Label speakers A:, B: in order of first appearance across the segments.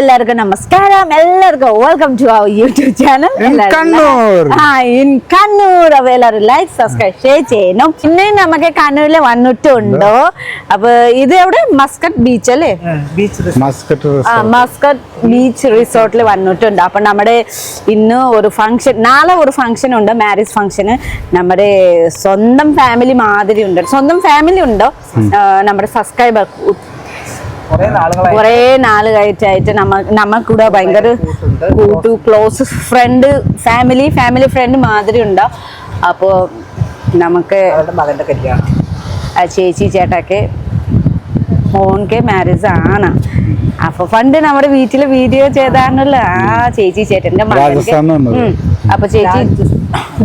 A: എല്ലാവർക്കും നമസ്കാരം. എല്ലാവർക്കും welcome to our YouTube
B: channel Kannur.
A: ആ ഇൻ കണ്ണൂർ അപ്പൊ എല്ലാവരും ലൈക്ക് സബ്സ്ക്രൈബ് ഷെയർ ചെയ്യണം. പിന്നെ നമുക്ക് കണ്ണൂരിൽ വന്നിട്ടുണ്ടോ. അപ്പൊ ഇത് എവിടെ? മസ്കറ്റ് ബീച്ച് അല്ലേ? ആ മസ്കറ്റ് ബീച്ച് റിസോർട്ടിൽ വന്നിട്ടുണ്ട്. അപ്പൊ നമ്മുടെ ഇന്ന് ഒരു ഫംഗ്ഷൻ നാളെ ഒരു ഫംഗ്ഷൻ ഉണ്ട് മാരേജ് ഫംഗ്ഷന് നമ്മുടെ സ്വന്തം ഫാമിലി മാതിരി ഉണ്ട്. സ്വന്തം ഫാമിലി ഉണ്ടോ? നമ്മുടെ സബ്സ്ക്രൈബർ കുറെ നാൾ കഴിച്ചായിട്ട് നമ്മ നമ്മക്കൂടെ ഭയങ്കര കൂട്ടു close friend family family friend മാതിരി ഉണ്ടോ? അപ്പോ നമുക്ക്
C: കല്യാണം.
A: ആ ചേച്ചി ചേട്ടൊക്കെ മോൻക്ക് മാരേജ് ആണ്. അപ്പൊ പണ്ട് നമ്മുടെ വീട്ടിൽ വീഡിയോ ചെയ്താണല്ലോ. ആ ചേച്ചി ചേട്ടന്റെ മകൻക്ക്.
B: രാജസ്ഥാനിൽ
A: അപ്പൊ ചേച്ചി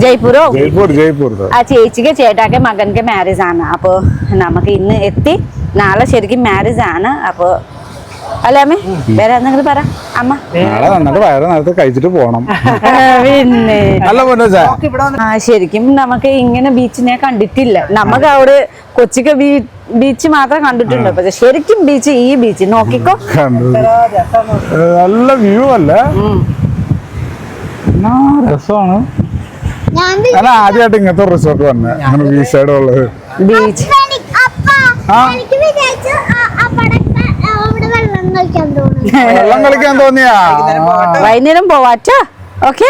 A: ജയ്പൂരോ?
B: ജയ്പൂർ ജയ്പൂർ.
A: ആ ചേച്ചിക്ക് ചേട്ടാക്ക് മകൻക്ക് മാരേജ് ആണ്. അപ്പൊ നമുക്ക് ഇന്ന് എത്തി. നാളെ ശരിക്കും മാരേജ് ആണ് അപ്പൊ അല്ലേ അമ്മേ? വേറെ എന്തെങ്കിലും പറ അമ്മ.
B: നാളെ വന്നിട്ട് വയറ് നേരത്തെ കഴിച്ചിട്ട് പോണം.
A: പിന്നെ. ശരിക്കും നമുക്ക് ഇങ്ങനെ ബീച്ചിനെ കണ്ടിട്ടില്ല. നമുക്ക് അവിടെ കൊച്ചിക്ക് ബീച്ച് മാത്രം കണ്ടിട്ടുണ്ട്. പക്ഷെ ശരിക്കും ബീച്ച് ഈ ബീച്ച് നോക്കിക്കോ.
B: കണ്ടു. നല്ല വ്യൂ അല്ലേ? രസമാണ്. ഞാൻ ആദ്യമായിട്ട് ഇങ്ങനത്തെ റിസോർട്ട് വന്നേ. ബീച്ച് സൈഡ് ഉള്ളത്.
A: ബീച്ച്
D: അപ്പ
B: ആ.
D: എനിക്ക് വിചാരിച്ചു ആ- അവിടൊക്കെ അവിടെ വെള്ളം കളിക്കാൻ തോന്നുന്നു.
B: വെള്ളം കളിക്കാൻ തോന്നിയാ?
A: വൈകുന്നേരം പോവാറ്റോ ഓക്കെ.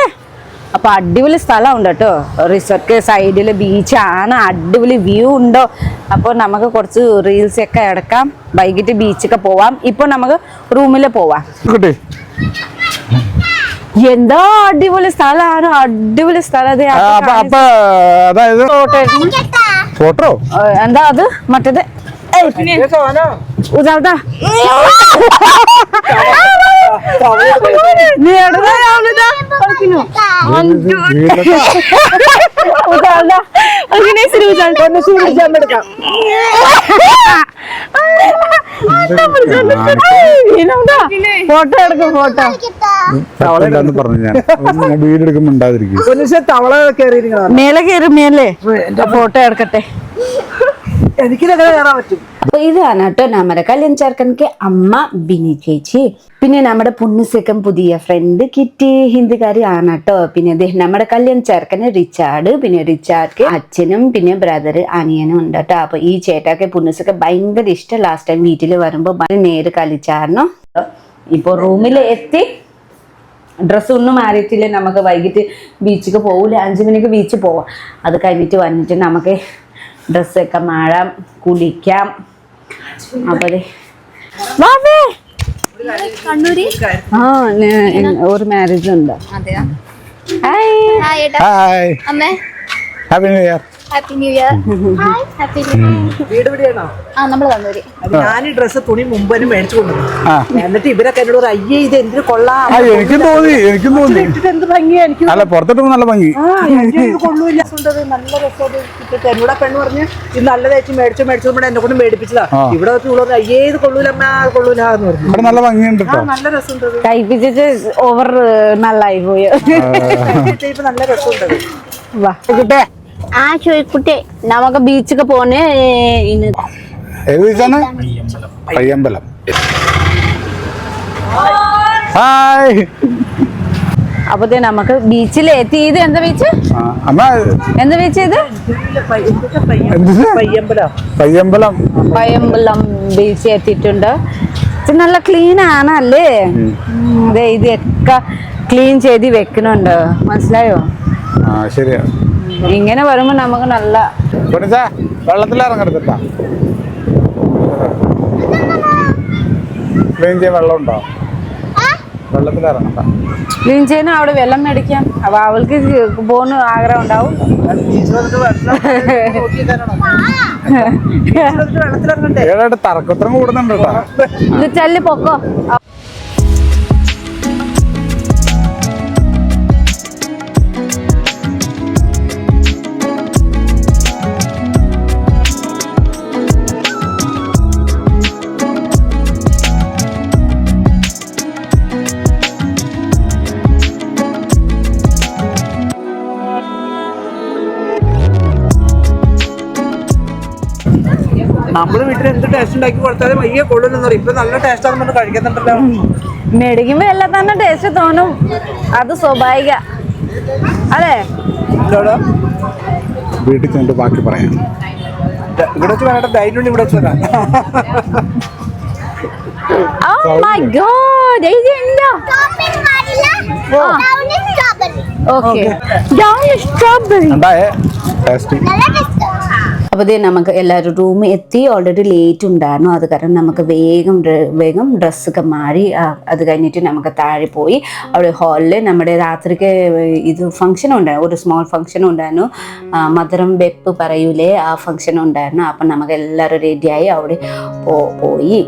A: അപ്പൊ അടിപൊളി സ്ഥലം ഉണ്ട് കേട്ടോ റിസോർട്ട് സൈഡിൽ ബീച്ചാണ് അടിപൊളി വ്യൂ ഉണ്ടോ? അപ്പോൾ നമുക്ക് കുറച്ച് റീൽസ് ഒക്കെ എടുക്കാം. വൈകിട്ട് ബീച്ചൊക്കെ പോവാം. ഇപ്പൊ നമുക്ക് റൂമിൽ പോവാം.
B: എന്തോ
A: എന്താ അടിപൊളി സ്ഥലമാണ് അടിപൊളി സ്ഥലം ദേ
B: ആ,
A: അപ്പൊ
B: അപ്പൊ അപ്പൊ അതായത്
D: കേട്ടാ
B: ഫോട്ടോ
A: എന്താ അത്? മറ്റേത്? ഉജാലതാ നീ ഉജാലതാ അങ്ങനെ ഫോട്ടോ എടുക്കും ഫോട്ടോ
B: വീടെടുക്കുമ്പോ
A: മേലെ കയറി മേലെ. ഫോട്ടോ എടുക്കട്ടെ. ഇതാണ് കേട്ടോ നമ്മുടെ കല്യാൺ ചേർക്കൻക്ക് അമ്മ ബിനി ചേച്ചി. പിന്നെ നമ്മുടെ പുണ്യസേക്കം പുതിയ ഫ്രണ്ട് കിറ്റി ഹിന്ദിക്കാരി ആണ് കേട്ടോ പിന്നെ നമ്മുടെ കല്യാൺ ചേർക്കന് റിച്ചാർഡ് പിന്നെ റിച്ചാർഡ് അച്ഛനും പിന്നെ ബ്രദർ അനിയനും ഉണ്ട് കേട്ടോ അപ്പൊ ഈ ചേട്ടാക്ക് പുണ്യസൊക്കെ ഭയങ്കര ഇഷ്ടം. ലാസ്റ്റ് ടൈം വീട്ടിൽ വരുമ്പോ ഭയങ്കര നേര് കളിച്ചായിരുന്നു ഇപ്പൊ റൂമിൽ എത്തി. ഡ്രസ്സ് ഒന്നും മാറിയിട്ടില്ല. നമുക്ക് വൈകിട്ട് ബീച്ചിക്ക് പോകില്ല അഞ്ചു മണിക്ക് ബീച്ചിൽ പോവാം. അത് കഴിഞ്ഞിട്ട് വന്നിട്ട് നമുക്ക് ഡ്രസ്സൊക്കെ മാഴാം കുളിക്കാം. അപ്പോൾ വാവേ.
D: കണ്ണൂര്?
A: ആ ഒരു മാരേജ് ഉണ്ട്.
D: അതെയോ?
A: ഹായ്
D: ഹായ് ഏട്ടാ.
B: ഹായ്
D: അമ്മേ.
B: Happy new year
D: happy new year happy new year
C: വീട് എവിടെയാണോ?
D: ആ
C: അത് ഞാൻ ഈ ഡ്രസ്സ് തുണി മുമ്പ് തന്നെ മേടിച്ചു കൊണ്ടുവന്നു. എന്നിട്ട് ഇവരൊക്കെ എന്നോട് അയ്യേ ഇത് എന്തിനു കൊള്ളാം?
B: ആ എനിക്കും തോന്നി എനിക്കും തോന്നി.
C: ഇട്ടിട്ട് എന്ത് ഭംഗിയാ? എനിക്ക്
B: അല്ല പുറത്തിട്ട് നല്ല ഭംഗി.
C: ആ ഇത് കൊള്ളൂല്ല. നല്ല രസം ഇട്ടിട്ട് എന്നോട് ആ പെണ്ണ് പറഞ്ഞ് ഇത് നല്ലതായിട്ട് മേടിച്ചു മേടിച്ചു നമ്മുടെ എന്നെ കൊണ്ട് മേടിപ്പിച്ചതാ.
B: ആ.
C: ഇവിടെ വെച്ച് അയ്യേ ഇത് കൊള്ളൂലമ്മ അത് കൊള്ളൂല എന്ന് പറഞ്ഞു.
B: ഇവിടെ നല്ല ഭംഗിയുണ്ട്
C: ആ
B: കേട്ടോ
C: നല്ല രസമുണ്ടത്
A: കൈപ്പിച്ചിട്ട് ഓവർ നല്ലായി പോയി.
C: ഇപ്പൊ നല്ല
A: വാ. കിട്ടേ
D: ആ ചോദിക്കുട്ടെ
A: നമുക്ക് ബീച്ചൊക്കെ പോണേ
B: ഏത് ബീച്ചാണ് പയ്യമ്പലം. ഹായ്.
A: അപ്പത്തേ നമുക്ക് ബീച്ചിൽ എത്തി. ഇത് എന്താ ബീച്ച്
B: അമ്മ
A: എന്താ ബീച്ച് ഇത്?
C: പയ്യമ്പലം.
B: പയ്യമ്പലോ.
A: ബീച്ച് എത്തിയിട്ടുണ്ട്. ഇത് നല്ല ക്ലീൻ ആണ് അല്ലേ? ഉം, ദേ ഇതൊക്കെ ക്ലീൻ ചെയ്ത് വെക്കണുണ്ട്. മനസ്സിലായോ?
B: ആ ശരിയാ.
A: ഇങ്ങനെ വരുമ്പോ നമുക്ക് നല്ല
B: പൊന്നിച്ചാ വെള്ളത്തിൽ ഇറങ്ങരുതട്ടാ ക്ലീൻ ചെയ്യാൻ വെള്ളം ഉണ്ടോ വെള്ളത്തിൽ ഇറങ്ങണ്ട
A: ക്ലീൻ ചെയ്യാനും അവിടെ വെള്ളം മേടിക്കാം അപ്പൊ അവൾക്ക് പോകുന്ന ആഗ്രഹം ഉണ്ടാവും.
B: കൂടുന്നുണ്ട്
A: ഇത് ചല്ല് പൊക്കോ.
C: വീട്ടിൽ എന്ത് ടേസ്റ്റ് ഉണ്ടാക്കി കൊടുത്താലും വയ്യ കൊള്ളില്ലെന്ന് പറയും. ഇപ്പൊ നല്ല ടേസ്റ്റ് ആണെന്ന് കഴിക്കുന്നുണ്ടല്ലോ
A: മേടിക്കുമ്പോ എല്ലാം തന്നെ ടേസ്റ്റ് തോന്നും. അത് സ്വാഭാവിക.
C: അതെ
B: വീട്ടിൽ ചെന്നിട്ട് ബാക്കി പറയാം.
C: ഇവിടെ വെച്ച് വേണ്ട ഡൈനുണ്ട് ഇവിടെ വെച്ച് വരാം.
A: ഓ മൈ ഗോഡ് ഇതുണ്ടോ
D: ടോപ്പിംഗ് പാടില്ല down strawberry
A: okay down strawberry
B: ഉണ്ടായേ? ടേസ്റ്റ്
D: നല്ല ടേസ്റ്റ്
A: അപ്പോൾ നമുക്ക് എല്ലാവരും റൂമിൽ എത്തി ഓൾറെഡി ലേറ്റ് ഉണ്ടായിരുന്നു. അത് കാരണം നമുക്ക് വേഗം വേഗം ഡ്രസ്സൊക്കെ മാറി അത് കഴിഞ്ഞിട്ട് നമുക്ക് താഴെ പോയി. അവിടെ ഹാളിൽ നമ്മുടെ രാത്രിക്ക് ഇത് ഫംഗ്ഷൻ ഉണ്ടായിരുന്നു ഒരു സ്മോൾ ഫംഗ്ഷൻ ഉണ്ടായിരുന്നു. മധുരം വെപ്പ് പറയൂലേ ആ ഫംഗ്ഷൻ ഉണ്ടായിരുന്നു. അപ്പം നമുക്ക് എല്ലാവരും റെഡിയായി അവിടെ പോയി.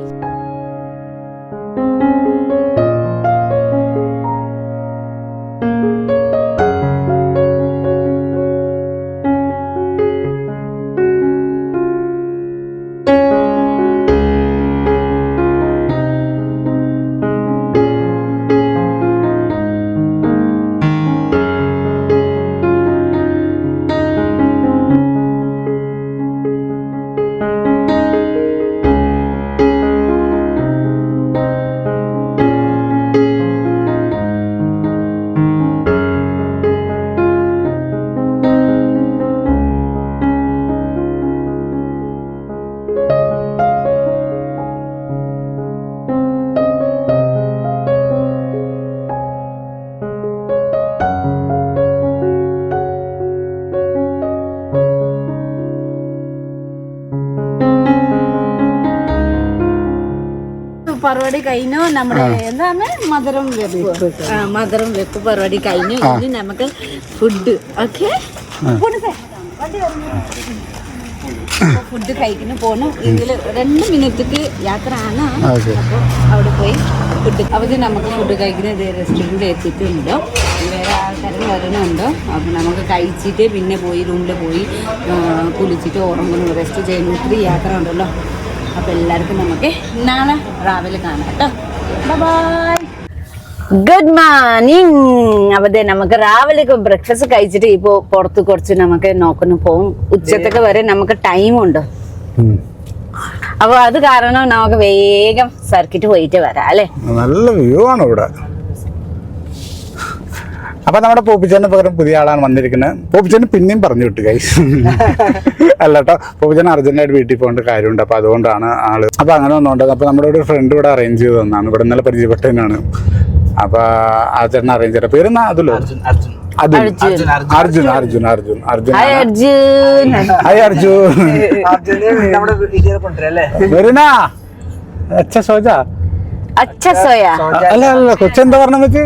A: പരിപാടി കഴിഞ്ഞു. നമ്മുടെ എന്താണ്? മധുരം വെപ്പ്. ആ, മധുരം വെപ്പ് പരിപാടി കഴിഞ്ഞു. ഇനി നമുക്ക് ഫുഡ് ഓക്കെ ഫുഡ് കഴിക്കുന്നു പോണു. ഇതിൽ രണ്ട് മിനിറ്റ് യാത്ര ആണ് അപ്പൊ അവിടെ പോയി ഫുഡ് അവർ നമുക്ക് ഫുഡ് കഴിക്കുന്നത് റെസ്റ്റോറന്റിൽ എത്തിയിട്ടുണ്ടോ. വേറെ ആൾക്കാരും വരണമുണ്ടോ അപ്പോൾ നമുക്ക് കഴിച്ചിട്ട് പിന്നെ പോയി റൂമിൽ പോയി കുളിച്ചിട്ട് ഉറങ്ങുന്നു. റെസ്റ്റ് ചെയ്യുന്നു. ഒത്തിരി യാത്ര ഉണ്ടല്ലോ. അപ്പോൾ എല്ലാവർക്കും നമുക്ക് നാളെ രാവിലെ കാണാം കേട്ടോ. ബൈ ഗുഡ് മോർണിംഗ് അവിടെ നമുക്ക് രാവിലെ ബ്രേക്ക്ഫാസ്റ്റ് കഴിച്ചിട്ട് ഇപ്പൊ പുറത്ത് കുറച്ച് നമുക്ക് നോക്കുന്നു പോകും ഉച്ചത്തൊക്കെ വരെ നമുക്ക് ടൈം ടൈമുണ്ട് അപ്പൊ അത് കാരണം നമുക്ക് വേഗം സർക്കിട്ട് പോയിട്ട് വരാം അല്ലേ?
B: നല്ല വ്യൂ ആണ് ഇവിടെ. അപ്പൊ നമ്മുടെ പൂപ്പിച്ചന് പകരം പുതിയ ആളാണ് വന്നിരിക്കുന്നത് പോപ്പിച്ചേന് പിന്നെയും പറഞ്ഞു വിട്ടു കൈ അല്ല കേട്ടോ പോപ്പിച്ചേന് അർജന്റായിട്ട് വീട്ടിൽ പോകേണ്ട കാര്യമുണ്ട് അപ്പൊ അതുകൊണ്ടാണ് ആൾ. അപ്പൊ അങ്ങനെ വന്നോണ്ട് അപ്പൊ നമ്മുടെ ഒരു ഫ്രണ്ട് ഇവിടെ അറേഞ്ച് ചെയ്ത് തന്നാണ്. ഇവിടെ നല്ല പരിചയപ്പെട്ടതിനാണ്. അപ്പൊ ആ ചേട്ടൻ അറേഞ്ച് ചെയ്ത പേര് അതുലോ? അതുൽ
A: അർജുൻ.
B: അർജുൻ. അർജുൻ അർജുൻ. അർജുൻ.
A: ഹായ് അർജുൻ.
B: ഹായ് അർജുൻ. വരുന്നാ? അച്ഛ സോജ?
A: അച്ഛ സോയ.
B: അല്ല അല്ല കൊച്ചെന്താ പറഞ്ഞ വെച്ച്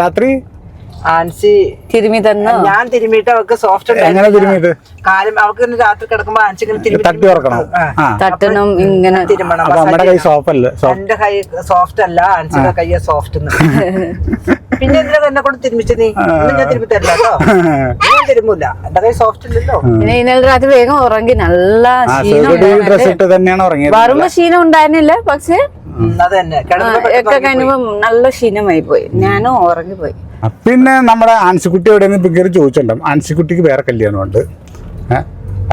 B: രാത്രി?
C: ആൻസി
A: തിരുമി തന്നോ
C: ഞാൻ തിരുമിയിട്ട് അവൾക്ക് സോഫ്റ്റ്
B: എങ്ങനെ തിരുമിയത്?
C: കാലം അവൾക്ക് രാത്രി കിടക്കുമ്പോ ആൻസി ഇങ്ങനെ
B: തട്ടി ഉറക്കണം.
A: തട്ടണം ഇങ്ങനെ.
C: തിരുമണം.
B: അപ്പൊ നമ്മുടെ കൈ സോഫ്റ്റ് അല്ല?
C: എന്റെ കൈ സോഫ്റ്റ് അല്ല ആൻസിയുടെ കൈ സോഫ്റ്റ് പിന്നെ എന്തിനാ എന്നെ കൊണ്ട് തിരുമിച്ചു നീ? ഞാൻ തിരുമ്പി തരില്ല ഞാൻ തിരുമ്മൂല എന്റെ കൈ സോഫ്റ്റ് ഇല്ലല്ലോ.
A: പിന്നെ ഇന്നലെ രാത്രി വേഗം ഉറങ്ങി. നല്ല ക്ഷീണം
B: ഡ്രസ് ഇട്ട് തന്നെയാണ് ഉറങ്ങിയത്.
A: വരുമ്പോ ക്ഷീണം ഉണ്ടായിരുന്നില്ല പക്ഷെ
C: അത് തന്നെ.
A: ഒക്കെ. കഴിഞ്ഞപ്പോ നല്ല ക്ഷീണമായി പോയി. ഞാനും ഉറങ്ങിപ്പോയി.
B: പിന്നെ നമ്മുടെ ആൻസിക്കുട്ടി ഇപ്പൊ കയറി ചോദിച്ചിട്ടുണ്ടാവും ആൻസിക്കുട്ടിക്ക് വേറെ കല്യാണമുണ്ട്. ഉണ്ട്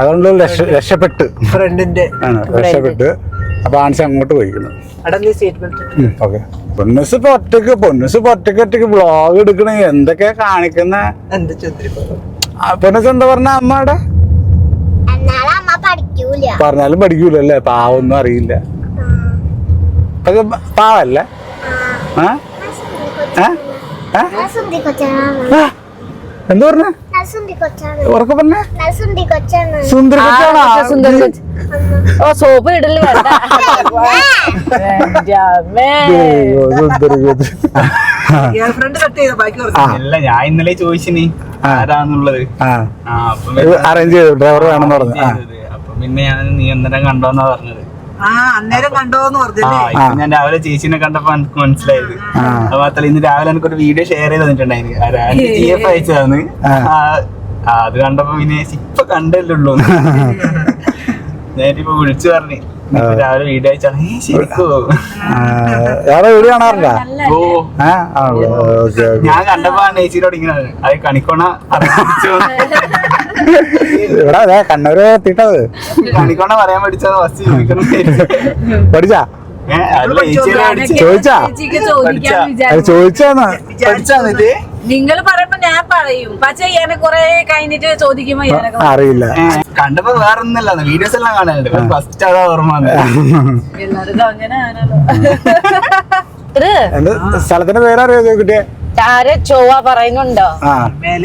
B: അതുകൊണ്ട് രക്ഷ രക്ഷപ്പെട്ട്.
C: ഫ്രണ്ടിന്റെ
B: ആണ് രക്ഷപ്പെട്ട്. അപ്പൊ ആൻസി അങ്ങോട്ട്
C: ബെൽറ്റ്
B: ഓക്കെ. പൊന്നുസ് ഇപ്പൊ ഒറ്റയ്ക്ക് പൊന്നുസ് ഇപ്പൊ ഒറ്റയ്ക്ക് ഒറ്റയ്ക്ക് വ്ളോഗ് എടുക്കണ. എന്തൊക്കെയാ കാണിക്കുന്ന? പൊന്നുസ് എന്താ പറഞ്ഞ അമ്മയുടെ
D: പറഞ്ഞാലും അമ്മ പഠിക്കൂല.
B: പറഞ്ഞാലും പഠിക്കൂലല്ലേ? പാവൊന്നും അറിയില്ല. അത് പാവല്ലേ? എന്ത് പറഞ്ഞ? ഉറക്കെ പറഞ്ഞേ? സുന്ദര കൊച്ചാണോ?
A: കൊച്ചു സുന്ദര കൊച്ച്. ഓ സോപ്പ് ഇടൽ വേണ്ട.
B: സുന്ദര കൊച്ച്.
C: ഫ്രണ്ട് കട്ട് ചെയ്ത? ബാക്കി പറഞ്ഞു
E: അല്ല ഞാൻ ഇന്നലെ ചോദിച്ചിനി ആരാന്നുള്ളത്.
B: അറേഞ്ച് ചെയ്തു ഡ്രൈവർ വേണമെന്ന് പറഞ്ഞു.
E: പിന്നെ ഞാൻ നീ എന്തിനാ കണ്ടോന്നാ പറഞ്ഞത്.
C: അന്നേരം കണ്ടോന്ന്
E: ഞാൻ രാവിലെ ചേച്ചിനെ കണ്ടപ്പോ എനിക്ക് മനസ്സിലായത്. അത് മാത്രല്ല ഇന്ന് രാവിലെ എനിക്ക് ഒരു വീഡിയോ ഷെയർ ചെയ്ത് തന്നിട്ടുണ്ടായിരുന്നു ജി എഫ് അയച്ചതാണ്. അത് കണ്ടപ്പോ പിന്നെ ഇപ്പൊ കണ്ടല്ലേ ഉള്ളൂ. ഞാനിപ്പോ വിളിച്ചു പറഞ്ഞു. രാവിലെ വീഡിയോ അയച്ചാണ് ശരിക്കോ?
B: വേറെ വീഡിയോ ഓക്കെ
E: ഞാൻ കണ്ടപ്പോ ചേച്ചിയോട് ഇങ്ങനെ അത് കണിക്കോണ
B: ഇവിടെ അതെ കണ്ണൂര് എത്തിട്ടത്
E: കണിക്കോണ പറയാൻ പഠിച്ചത് ഫസ്റ്റ് ചോദിക്കണം
B: പഠിച്ചാ? ചോദിച്ചാ? ചോദിച്ചാന്ന്.
E: പഠിച്ചാന്നിട്ട്
A: നിങ്ങൾ പറയുമ്പോ ഞാൻ പറയും. പക്ഷേ ഞാനെ കൊറേ കഴിഞ്ഞിട്ട് ചോദിക്കുമ്പോ
B: അറിയില്ല.
E: കണ്ടപ്പോ വേറെ ഒന്നല്ല വീഡിയോസ് എല്ലാം കാണാനുണ്ട് ഫസ്റ്റ് അതാ ഓർമ്മ
A: എല്ലാവർക്കും അങ്ങനെ
B: സ്ഥലത്തിന്റെ പേരറിയോ ചോദിക്കട്ടെ?
A: ആരെ ചൊവ്വ പറയുന്നുണ്ടോ?
B: ആ.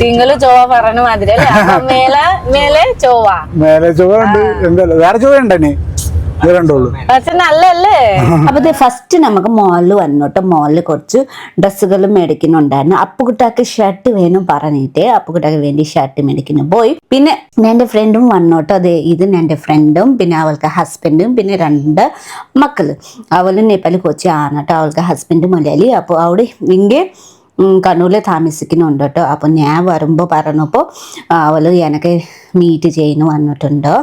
A: നിങ്ങൾ ചൊവ്വ പറഞ്ഞ മാതിരി അല്ലേ? മേലെ മേലെ ചൊവ്വ.
B: മേലെ ചൊവ്വ ഉണ്ട്. എന്തല്ലോ? വേറെ ചൊവ്വ
A: ഉണ്ടോ നല്ലല്ലേ?
F: അപ്പൊ ഫസ്റ്റ് നമുക്ക് മോളിൽ വന്നോട്ട്. മോളിൽ കുറച്ച് ഡ്രസ്സുകൾ മേടിക്കുന്നുണ്ടായിരുന്നു. അപ്പുകുട്ടാക്ക് ഷർട്ട് വേണം പറഞ്ഞിട്ട് അപ്പുകുട്ടാക്ക് വേണ്ടി ഷർട്ട് മേടിക്കുന്നു. പോയി. പിന്നെ എന്റെ ഫ്രണ്ടും വന്നോട്ടോ. അതെ ഇത് എന്റെ ഫ്രണ്ടും പിന്നെ അവൾക്ക് ഹസ്ബൻഡും പിന്നെ രണ്ട് മക്കൾ. അവൾ നേപ്പാളി കൊച്ചി ആണ് കേട്ടോ. അവൾക്ക് ഹസ്ബൻഡ് മലയാളി. അപ്പോൾ അവിടെ ഇങ്ങനെ കണ്ണൂരിൽ താമസിക്കുന്നുണ്ട് കേട്ടോ അപ്പോൾ ഞാൻ വരുമ്പോൾ പറഞ്ഞപ്പോൾ അവൾ എനക്ക് മീറ്റ് ചെയ്യുന്നു വന്നിട്ടുണ്ട്.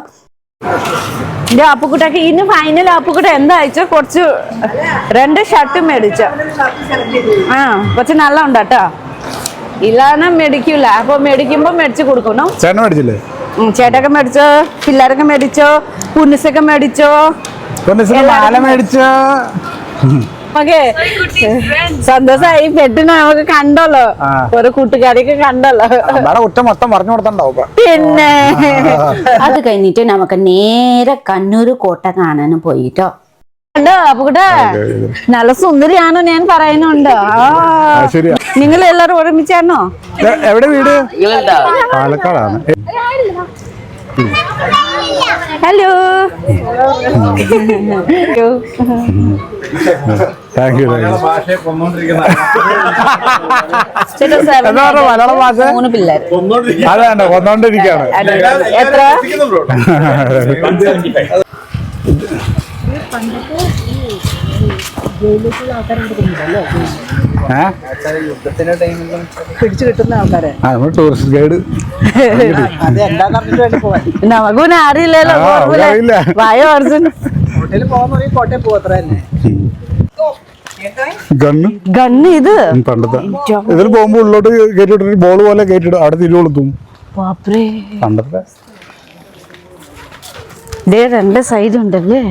A: എന്റെ അപ്പുക്കുട്ടക്ക് ഇന്ന് ഫൈനൽ അപ്പുക്കുട്ട എന്താ അയച്ചു? കുറച്ച് രണ്ട് ഷർട്ട് മേടിച്ച. ആ കുറച്ച് നല്ല ഉണ്ട് കേട്ടോ. ഇല്ലാതെ മേടിക്കൂല. അപ്പൊ മേടിക്കുമ്പോ മേടിച്ചു കൊടുക്കണം.
B: ചേട്ടൻ മേടിച്ചില്ലേ?
A: ചേട്ടൊക്കെ മേടിച്ചോ? പിള്ളേരൊക്കെ മേടിച്ചോ? പുന്നിസൊക്കെ മേടിച്ചോ?
B: മാല മേടിച്ച?
A: ഓക്കെ. സന്തോഷമായി പെട്ടിനെ നമുക്ക് കണ്ടല്ലോ.
B: ഓരോ
A: ഒരു കൂട്ടുകാരിയൊക്കെ കണ്ടല്ലോ.
B: ഉറ്റ കുറ്റം മൊത്തം പറഞ്ഞു കൊടുത്തണ്ടാവും
A: പിന്നെ.
F: അത് കഴിഞ്ഞിട്ട് നമുക്ക് നേരെ കണ്ണൂർ കോട്ട കാണാനും പോയിട്ടോ.
A: നല്ല സുന്ദരിയാണോ ഞാൻ പറയുന്നുണ്ടോ? നിങ്ങൾ എല്ലാരും ഒരുമിച്ചാണോ?
B: എവിടെ വീട്? പാലക്കാടാണ്. ഹലോ.
A: ഹലോ.
B: താങ്ക് യു എന്താ പറഞ്ഞ മലയാള ഭാഷ?
F: മൂന്ന് പിള്ളേർ
B: കൊന്നോണ്ടിരിക്കാണ്
A: എത്ര?
C: പിടിച്ചു കിട്ടുന്ന ആൾക്കാരെ
B: ടൂറിസ്റ്റ് ഗൈഡ്
A: നമുക്ക് പിന്നെ അറിയില്ലല്ലോ. വായ ഓർജിൻ
C: കോട്ടയം പോകത്ര തന്നെ.
B: ഗണ്ണ്?
A: ഗണ്ണ് ഇത്?
B: പണ്ടത്തെ. ഇതിൽ പോകുമ്പോ ഉള്ളോട്ട് കയറ്റിട്ട് ബോൾ പോലെ കയറ്റിട്ട് അവിടെ തിരികൊളുത്തും പണ്ടത്തെ.
A: ദേ രണ്ട് സൈഡ് ഉണ്ടല്ലേ?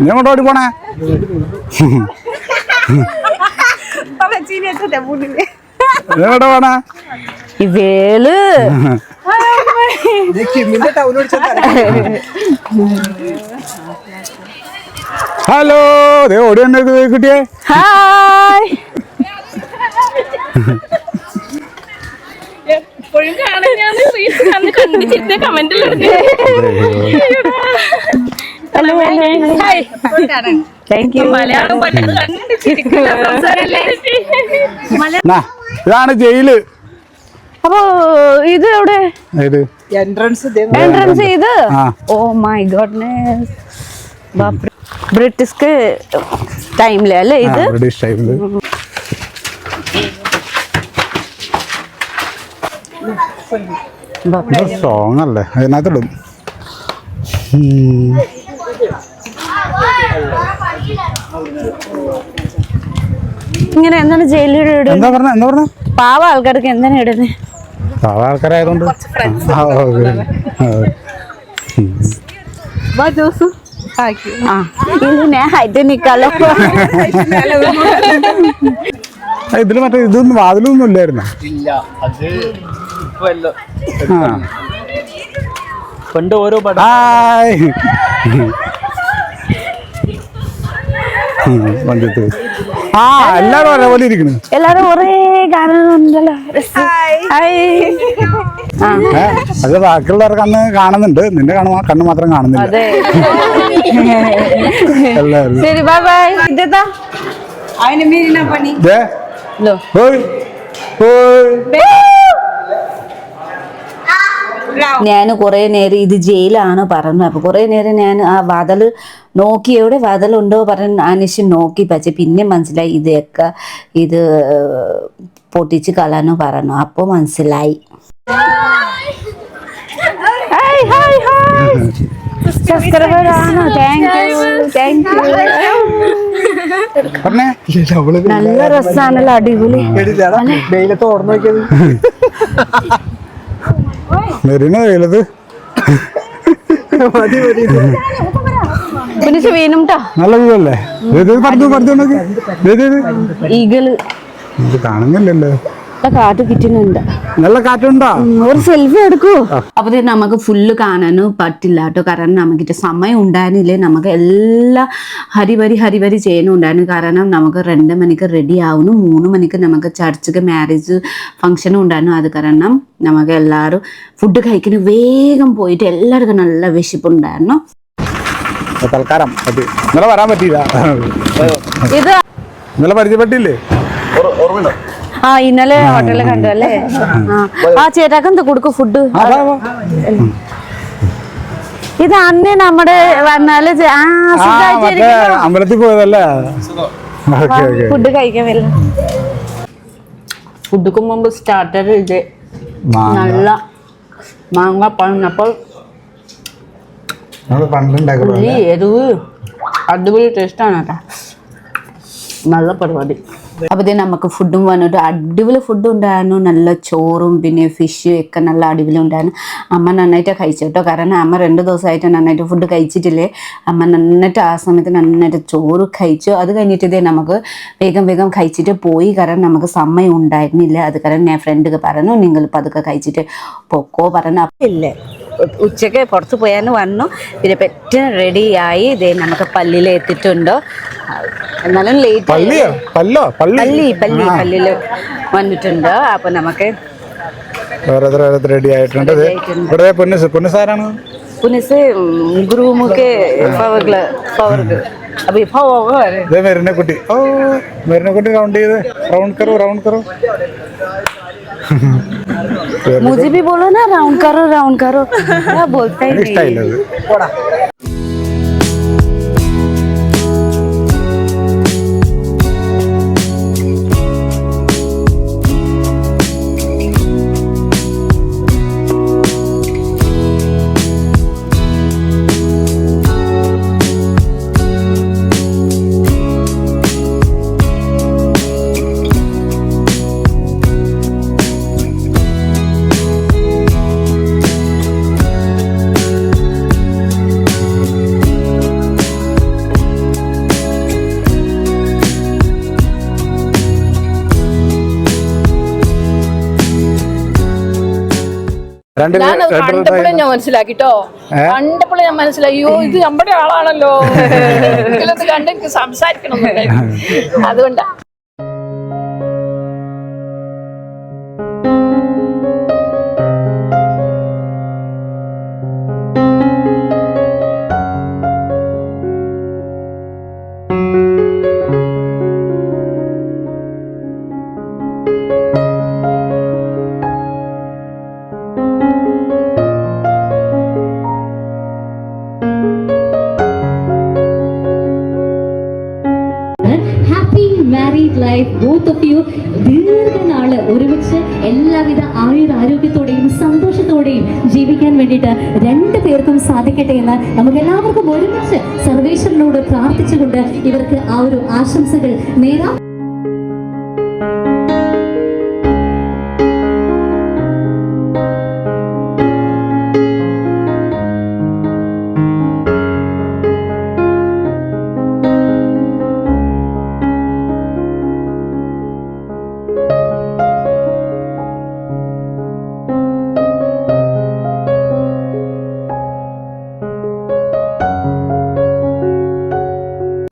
B: നീ അങ്ങോട്ട് ഓടി പോണേ.
C: വേൽ ടൗൺ
B: ഹലോ ദേ ഓടി കുട്ടിയെ.
A: ഹായ്.
G: എപ്പോഴും റീൽസ് കണ്ട് കമന്റിൽ
B: ഇതാണ് ജയിൽ.
A: അപ്പൊ ഇത് എവിടെ?
C: എൻട്രൻസ്
A: എൻട്രൻസ് ഇത്. ഓ മൈ ഗോഡ്നെസ് ബ്രിട്ടീഷ് ടൈമിലെ അല്ലേ ഇത്?
B: ബ്രിട്ടീഷ് ടൈമിൽ. സോങ് അല്ലേ? അതിനകത്തിടും.
A: ഇങ്ങനെ എന്താണ് ജയിലിൽ
B: എന്താ പറഞ്ഞ? എന്താ പറഞ്ഞ?
A: പാവ ആൾക്കാർക്ക് എന്താണ് ഇടുന്നത്
B: പാവ ആൾക്കാരായതുകൊണ്ട്. ആ, ഓക്കേ.
A: ഞാൻ ഹൈറ്റ് നിക്കാലോ
B: ഇതിൽ മറ്റേ ഇതൊന്നും വാതിലൊന്നും ഇല്ലായിരുന്നു?
E: ഇല്ല അത് ഇപ്പൊ
B: ആ.
E: പണ്ട് ഓരോ
B: പഞ്ചത്ത് ആ എല്ലാരും ഒരേപോലെ ഇരിക്കുന്നു
A: എല്ലാരും ഒരേ
B: ഏ, അത് ബാക്കിയുള്ളവർക്ക് അന്ന് കാണുന്നുണ്ട്. നിന്റെ കാണുമ്പോ കണ്ണ് മാത്രം കാണുന്നില്ല.
A: ശരി ബൈ ബൈ ഇതെത്താ
B: അതിന്
A: ലോ.
B: പണി.
F: ഞാൻ കുറേ നേരം ഇത് ജയിലാണ് പറഞ്ഞു അപ്പൊ കുറേ നേരം ഞാൻ ആ വാതൽ നോക്കി എവിടെ വാതലുണ്ടോ പറഞ്ഞ് അനുഷ്യൻ നോക്കി. പക്ഷെ പിന്നെ മനസ്സിലായി ഇതൊക്കെ ഇത് പൊട്ടിച്ച് കളാന്ന് പറഞ്ഞു. അപ്പോൾ മനസ്സിലായി.
A: ഹായ് ഹായ് ഹായ് സബ്സ്ക്രൈബർ ആണോ. താങ്ക് യു താങ്ക് യു നല്ല രസാണല്ലോ അടിപൊളി.
C: വെയിലത്ത് ഓർമ്മ നോക്കിയത്.
H: പിന്നെ
B: നല്ല പറഞ്ഞു ഈഗിൾ. ഇത് കാണുന്നില്ലല്ലോ.
H: കാട്ട് കിട്ടുന്നുണ്ട്.
B: നല്ല കാറ്റുണ്ടോ?
H: ഒരു സെൽഫി എടുക്കൂ.
A: അപ്പൊ നമുക്ക് ഫുള്ള് കാണാനും പറ്റില്ല കേട്ടോ. കാരണം നമുക്കിട്ട് സമയം ഉണ്ടായിരുന്നില്ലേ? നമുക്ക് എല്ലാ ഹരിവരി ഹരിവരി ചെയ്യാനുണ്ടായിരുന്നു കാരണം നമുക്ക് രണ്ട് മണിക്ക് റെഡി ആവുന്നു. മൂന്ന് മണിക്ക് നമുക്ക് ചർച്ചക്ക് മാരേജ് ഫംഗ്ഷനും ഉണ്ടായിരുന്നു. അത് കാരണം നമുക്ക് എല്ലാവരും ഫുഡ് കഴിക്കുന്ന. വേഗം പോയിട്ട് എല്ലാവർക്കും നല്ല വിശപ്പുണ്ടായിരുന്നു
B: തൽക്കാലം ഇന്നലെ വരാൻ പറ്റിയില്ല.
H: ഇത്
B: ഇന്നലെ പരിചയപ്പെട്ടില്ലേ?
H: ആ ഇന്നലെ ഹോട്ടലിൽ കണ്ടു അല്ലേ? ആ. ചേട്ടാക്ക് എന്താ കൊടുക്കും ഫുഡ്. ഇത് അന്ന് നമ്മുടെ വന്നാൽ
B: അമ്പലത്തിൽ പോയതല്ലേ? Okay okay.
H: ഫുഡ് കഴിക്കാൻ വരില്ല ഫുഡ്ക്ക് മുമ്പ് സ്റ്റാർട്ടർ ഇത്. നല്ല മാങ്ങ ഈ എരിവ്. അടിപൊളി ടേസ്റ്റാണ് കേട്ടോ നല്ല പരിപാടി.
A: അപ്പൊ ഇത് നമുക്ക് ഫുഡും വന്നിട്ട് അടിപൊളി ഫുഡ് ഉണ്ടായിരുന്നു. നല്ല ചോറും പിന്നെ ഫിഷും ഒക്കെ നല്ല അടിപൊളി ഉണ്ടായിരുന്നു. അമ്മ നന്നായിട്ട് കഴിച്ചു കേട്ടോ കാരണം അമ്മ രണ്ട് ദിവസമായിട്ട് നന്നായിട്ട് ഫുഡ് കഴിച്ചിട്ടില്ലേ? അമ്മ നന്നായിട്ട് ആ സമയത്ത് നന്നായിട്ട് ചോറ് കഴിച്ചു. അത് കഴിഞ്ഞിട്ട് ഇതേ നമുക്ക് വേഗം വേഗം കഴിച്ചിട്ട് പോയി. കാരണം നമുക്ക് സമയം ഉണ്ടായിരുന്നില്ല. അത് കാരണം ഞാൻ ഫ്രണ്ട് പറഞ്ഞു നിങ്ങൾ പതുക്കെ കഴിച്ചിട്ട് പൊക്കോ പറഞ്ഞു
H: ഇല്ലേ. ഉച്ചയ്ക്ക് പുറത്ത് പോയാന്ന് വന്നു. പിന്നെ പെട്ടെന്ന് റെഡിയായി ഇതേ നമുക്ക് പള്ളിയിൽ എത്തിട്ടുണ്ടോ എന്നാലും ലേറ്റ്
B: പല്ലി പല്ലോ പല്ലി?
H: പള്ളി? പള്ളി പള്ളിയിൽ വന്നിട്ടുണ്ട്. അപ്പൊ നമുക്ക്
B: ഓരോരുത്തർ റെഡി ആയിട്ടുണ്ട്. ഇവിടെ ആരാണ്
H: പുനസ് ഗ്രൂമുക്ക് പവർ പവർക്ക് അപ്പൊ ഇപ്പൊ
B: ഇത് മെറിനെ കുട്ടി ഓ മെറിനെ കുട്ടി റൗണ്ട് ചെയ്ത്. റൗണ്ട് കറോ റൗണ്ട് കറോ.
H: मुझे भी बोलो ना राउंड करो राउंड करो क्या बोलता ही नहीं
G: ഞാൻ കണ്ടപ്പോഴേ ഞാൻ മനസ്സിലാക്കിട്ടോ. കണ്ടപ്പോഴും ഞാൻ മനസ്സിലായി അയ്യോ ഇത് നമ്മുടെ ആളാണല്ലോ. ഇതിലൊന്ന് കണ്ട് എനിക്ക് സംസാരിക്കണം. അതുകൊണ്ടാ
I: ബോത്ത് ഓഫ് യു ദീർഘനാൾ ഒരുമിച്ച് എല്ലാവിധ ആയുരാരോഗ്യത്തോടെയും സന്തോഷത്തോടെയും ജീവിക്കാൻ വേണ്ടിയിട്ട് രണ്ടു പേർക്കും സാധിക്കട്ടെ എന്ന് നമുക്ക് എല്ലാവർക്കും ഒരുമിച്ച് സർവേശ്വരനോട് പ്രാർത്ഥിച്ചുകൊണ്ട് ഇവർക്ക് ആ ഒരു ആശംസകൾ നേരാം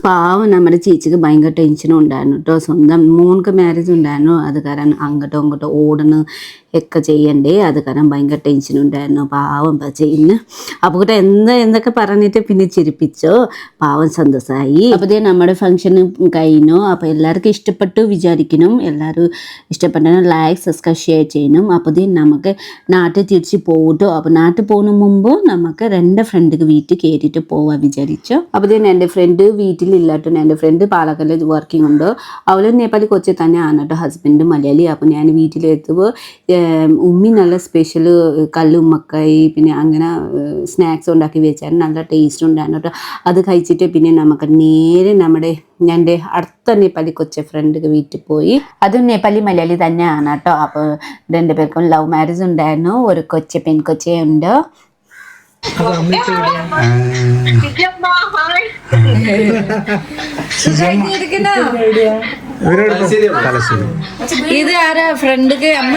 A: പാവം നമ്മുടെ ചേച്ചിക്ക് ഭയങ്കര ടെൻഷനും ഉണ്ടായിരുന്നു കേട്ടോ സ്വന്തം മോൾക്ക് മാരേജ് ഉണ്ടായിരുന്നു. അത് കാരണം അങ്ങോട്ടോ ഇങ്ങോട്ടോ ഓടണ് ഒക്കെ ചെയ്യണ്ടേ? അത് കാരണം ഭയങ്കര ടെൻഷൻ ഉണ്ടായിരുന്നു. പാവം ചെയ്യുന്നു അപ്പോൾ കൂടെ എന്താ എന്തൊക്കെ പറഞ്ഞിട്ട് പിന്നെ ചിരിപ്പിച്ചോ. പാവം സന്തോഷമായി അപ്പോൾ നമ്മുടെ ഫംഗ്ഷൻ കഴിഞ്ഞു. അപ്പോൾ എല്ലാവർക്കും ഇഷ്ടപ്പെട്ടു വിചാരിക്കണം. എല്ലാവരും ഇഷ്ടപ്പെട്ട ലൈക്ക് സബ്സ്ക്രൈബ് ഷെയർ ചെയ്യണം. അപ്പോൾ നമുക്ക് നാട്ടിൽ തിരിച്ച് പോകട്ടോ അപ്പോൾ നാട്ടിൽ പോകുന്ന മുമ്പ് നമുക്ക് രണ്ട് ഫ്രണ്ടിക്ക് വീട്ടിൽ കയറിയിട്ട് പോവാൻ വിചാരിച്ചു. അപ്പോൾ എന്റെ ഫ്രണ്ട് വീട്ടിലില്ലാട്ടോ. എന്റെ ഫ്രണ്ട് പാലക്കല്ല് വർക്കിംഗ് ഉണ്ട്. അവൾ നേപ്പാളി കൊച്ചി തന്നെയാണ് കേട്ടോ ഹസ്ബൻഡ് മലയാളി. അപ്പോൾ ഞാൻ വീട്ടിലെത്തുമ്പോൾ ഉമ്മി സ്പെഷ്യൽ സ്പെഷ്യൽ കല്ലുമ്മക്കായി പിന്നെ അങ്ങനെ സ്നാക്സ് ഉണ്ടാക്കി വെച്ചാൽ നല്ല ടേസ്റ്റ് ഉണ്ടായിരുന്നു കേട്ടോ അത് കഴിച്ചിട്ട് പിന്നെ നമുക്ക് നേരെ നമ്മുടെ എന്റെ അടുത്ത നേപ്പാളി കൊച്ച ഫ്രണ്ട് വീട്ടിൽ പോയി. അതും നേപ്പാളി മലയാളി തന്നെയാണ് കേട്ടോ അപ്പോൾ രണ്ടുപേർക്കും ലവ് മാരേജ് ഉണ്ടായിരുന്നു. ഒരു കൊച്ച പെൺകൊച്ചയുണ്ട്
B: തലശ്ശേരി
H: ഇത് ആരാ? ഫ്രണ്ടിക്ക് അമ്മ?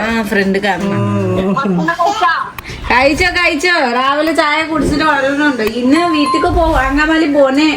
H: ആ ഫ്രണ്ട്ക്ക് അമ്മ. കഴിച്ചോ കഴിച്ചോ. രാവിലെ ചായ കുടിച്ചിട്ട് വളരുന്നുണ്ട് ഇന്ന് വീട്ടിക്ക് പോ അങ്കമാലി പോണേ